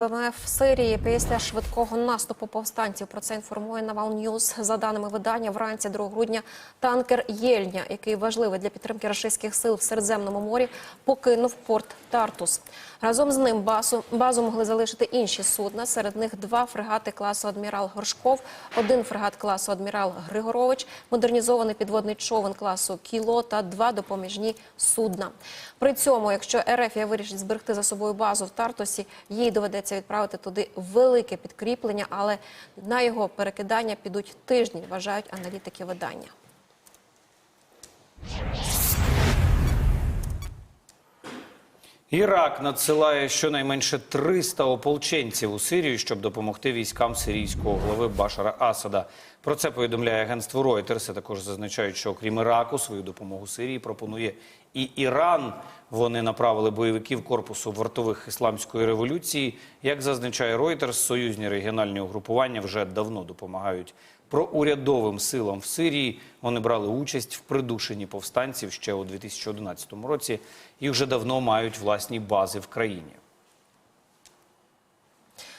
ВМФ Сирії після швидкого наступу повстанців. Про це інформує Навал Ньюз. За даними видання, вранці 2 грудня танкер Єльня, який важливий для підтримки російських сил в Середземному морі, покинув порт Тартус. Разом з ним базу, базу могли залишити інші судна. Серед них два фрегати класу Адмірал Горшков, один фрегат класу Адмірал Григорович, модернізований підводний човен класу Кіло та два допоміжні судна. При цьому, якщо РФ вирішить зберегти за собою базу в Тартусі, їй доведеться відправити туди велике підкріплення, але на його перекидання підуть тижні, вважають аналітики видання. Ірак надсилає щонайменше 300 ополченців у Сирію, щоб допомогти військам сирійського глави Башара Асада. Про це повідомляє агентство Reuters. Також зазначають, що окрім Іраку свою допомогу Сирії пропонує і Іран. Вони направили бойовиків корпусу вартових ісламської революції. Як зазначає Reuters, союзні регіональні угрупування вже давно допомагають проурядовим силам в Сирії. Вони брали участь в придушенні повстанців ще у 2011 році і вже давно мають власні бази в країні.